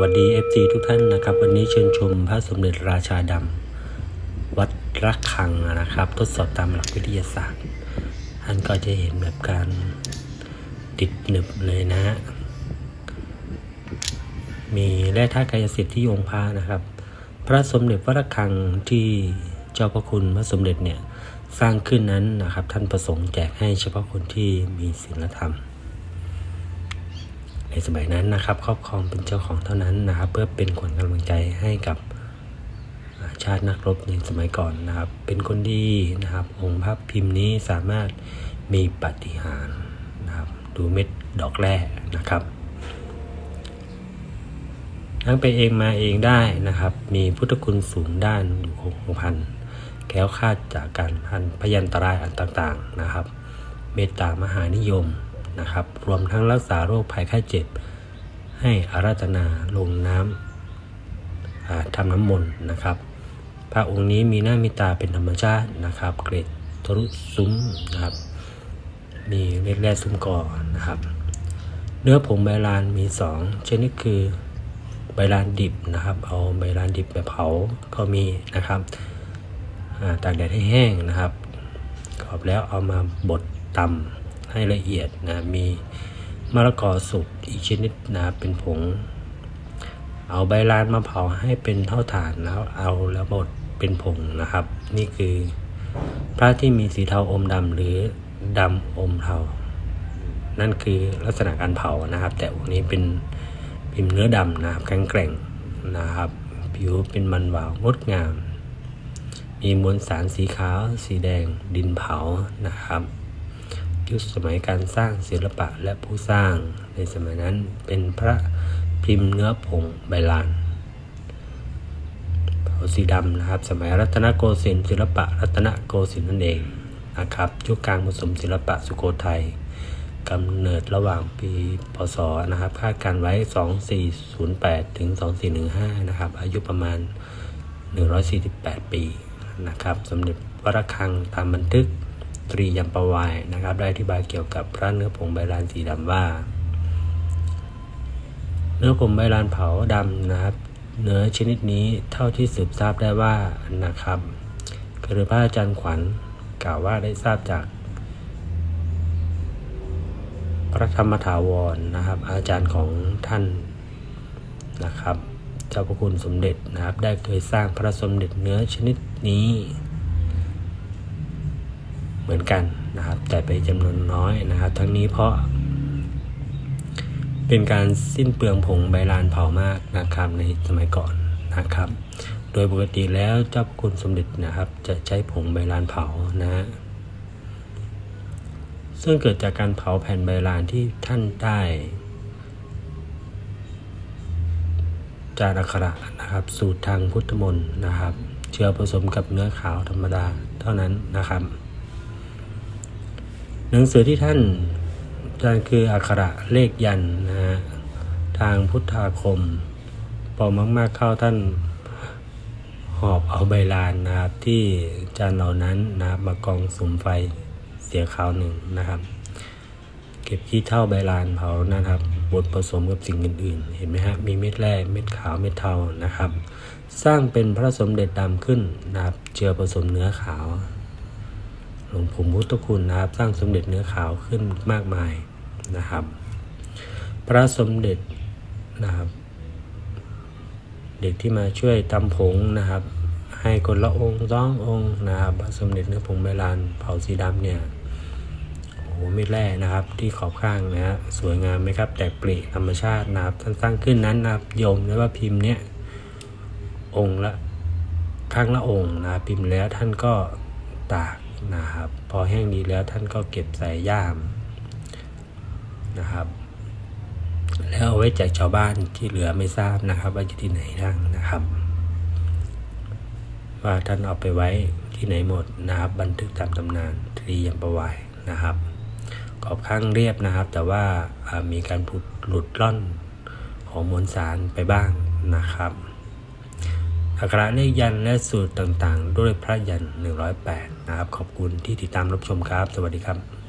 วัสดี FC ทุกท่านนะครับ วันนี้เชิญชมพระสมเด็จราชาดำวัดระฆังนะครับ ทดสอบตามหลักวิทยาศาสตร์ท่านก็จะเห็นแบบการติดหนึบเลยนะฮะมีแร่ธาตุกายสิทธิ์ที่องค์พระนะครับ พระสมเด็จวัดระฆังที่เจ้าพระคุณพระสมเด็จเนี่ยสร้างขึ้นนั้นนะครับ ท่านประสงค์แจกให้เฉพาะคนที่มีศีลธรรม ในสมัยนั้นนะครับ ครอบครองเป็นเจ้าของเท่านั้นนะครับ เพื่อเป็นขวัญกำลังใจให้กับชาตินักรบในสมัยก่อนนะครับ เป็นคนดีนะครับ องค์พระพิมพ์นี้สามารถมีปฏิหารนะครับ ดูเม็ดดอกแร่นะครับทั้งไปเองมาเองได้นะครับ มีพุทธคุณสูงด้านอยู่คงพันแก้วคาดจากการพันพยันตรายอันต่างๆนะครับ เมตตามหานิยม นะครับ รวมทั้งรักษาโรคภัยไข้เจ็บ ให้อาราธนาลงน้ำอ่าทำน้ำมนต์นะครับพระองค์นี้มีหน้ามีตาเป็นธรรมชาตินะครับ เกรดทรุซุ้มนะครับ มีเล็ดแร่ซุ้มก่อนะครับ เนื้อผงใบลานมีสองชนิดคือใบลานดิบนะครับ เอาใบลานดิบไปเผาก็มีนะครับตากแดดให้แห้งนะครับกรอบแล้วเอามาบดตำ ให้ละเอียดนะมีมะละกอสุกอีกชนิดนะเป็นผง เอาใบลานมาเผาให้เป็นเท่าฐานแล้วเอาแล้วบดเป็นผงนะครับ นี่คือพระที่มีสีเทาอมดำหรือดำอมเทานั่นคือลักษณะการเผานะครับ แต่องค์นี้เป็นพิมพ์เนื้อดำนะครับแข็งแกร่งนะครับ ผิวเป็นมันวาวงดงาม มีมวลสารสีขาว สีแดงดินเผานะครับ ยุคสมัยการสร้างศิลปะและผู้สร้างในสมัยนั้นเป็นพระพิมพ์เนื้อผงใบลานเผาสีดำนะครับ สมัยรัตนโกสินทร์ศิลปะรัตนโกสินทร์นั่นเองนะครับยุคกลางผสมศิลปะสุโขทัยกำเนิดระหว่างปีพศนะครับคาดการไว้ 2408 ถึง 2415 นะครับ อายุประมาณ 148 ปีนะครับ สมเด็จวรคังตามบันทึก ตรียมประวายนะครับ ได้อธิบายเกี่ยวกับพระเนื้อผงใบลานสีดำว่า เนื้อผงใบลานเผาดำนะครับ เนื้อชนิดนี้เท่าที่สืบทราบได้ว่านะครับคือพระอาจารย์ขวัญกล่าวว่าได้ทราบจาก พระธรรมถาวรนะครับ อาจารย์ของท่านนะครับ เจ้าพระคุณสมเด็จนะครับ ได้เคยสร้างพระสมเด็จเนื้อชนิดนี้ เหมือนกันนะครับ แต่เป็นจำนวนน้อยนะครับ ทั้งนี้เพราะ เป็นการสิ้นเปลืองผงใบลานเผามากนะครับในสมัยก่อนนะครับ โดยปกติแล้วเจ้าคุณสมเด็จนะครับ จะใช้ผงใบลานเผานะฮะซึ่งเกิดจากการเผาแผ่นใบลานที่ท่านได้จารักขระนะครับ สูตรทางพุทธมนต์นะครับ เชื้อผสมกับเนื้อขาวธรรมดาเท่านั้นนะครับ หนังสือที่ท่านอาจารย์คืออักขระเลขยันนะฮะทางพุทธาคมพอมาก ๆ เข้าท่านหอบเอาใบลานนะครับ ที่จารย์เหล่านั้นนะครับมากองสุมไฟเสียขาวหนึ่งนะครับ เก็บขี้เท่าใบลานเผานะครับบดผสมกับสิ่งอื่น ๆ เห็นไหมฮะมีเม็ดแร่เม็ดขาวเม็ดเทานะครับ สร้างเป็นพระสมเด็จดำขึ้นนะครับ เจือผสมเนื้อขาว หลวงปู่พุทธคุณนะครับ สร้างสมเด็จเนื้อขาวขึ้นมากมายนะครับ พระสมเด็จนะครับ เด็กที่มาช่วยตำผงนะครับ ให้คนละองค์สององค์นะครับพระสมเด็จเนื้อผงใบลานเผาสีดำเนี่ยโอ้โหเม็ดแร่นะครับที่ขอบข้างนะฮะสวยงามไหมครับ แตกปลีธรรมชาตินะครับท่านสร้างขึ้นนั้นนะครับโยมหรือว่าพิมพ์เนี่ยองค์ละครั้งละองค์นะพิมพ์แล้วท่านก็ตาก นะครับ พอแห้งดีแล้วท่านก็เก็บใส่ย่ามนะครับ แล้วเอาไว้แจกชาวบ้านที่เหลือไม่ทราบนะครับ ว่าอยู่ที่ไหนบ้างนะครับ ว่าท่านเอาไปไว้ที่ไหนหมดนะครับ บันทึกตามตำนานทรียมประวายนะครับขอบข้างเรียบนะครับ แต่ว่าอ่ามีการผุดหลุดล่อนของมวลสารไปบ้างนะครับ อักขระเลขยันและสูตรต่างๆ ด้วยพระยัน 108 นะครับ ขอบคุณที่ติดตามรับชมครับ สวัสดีครับ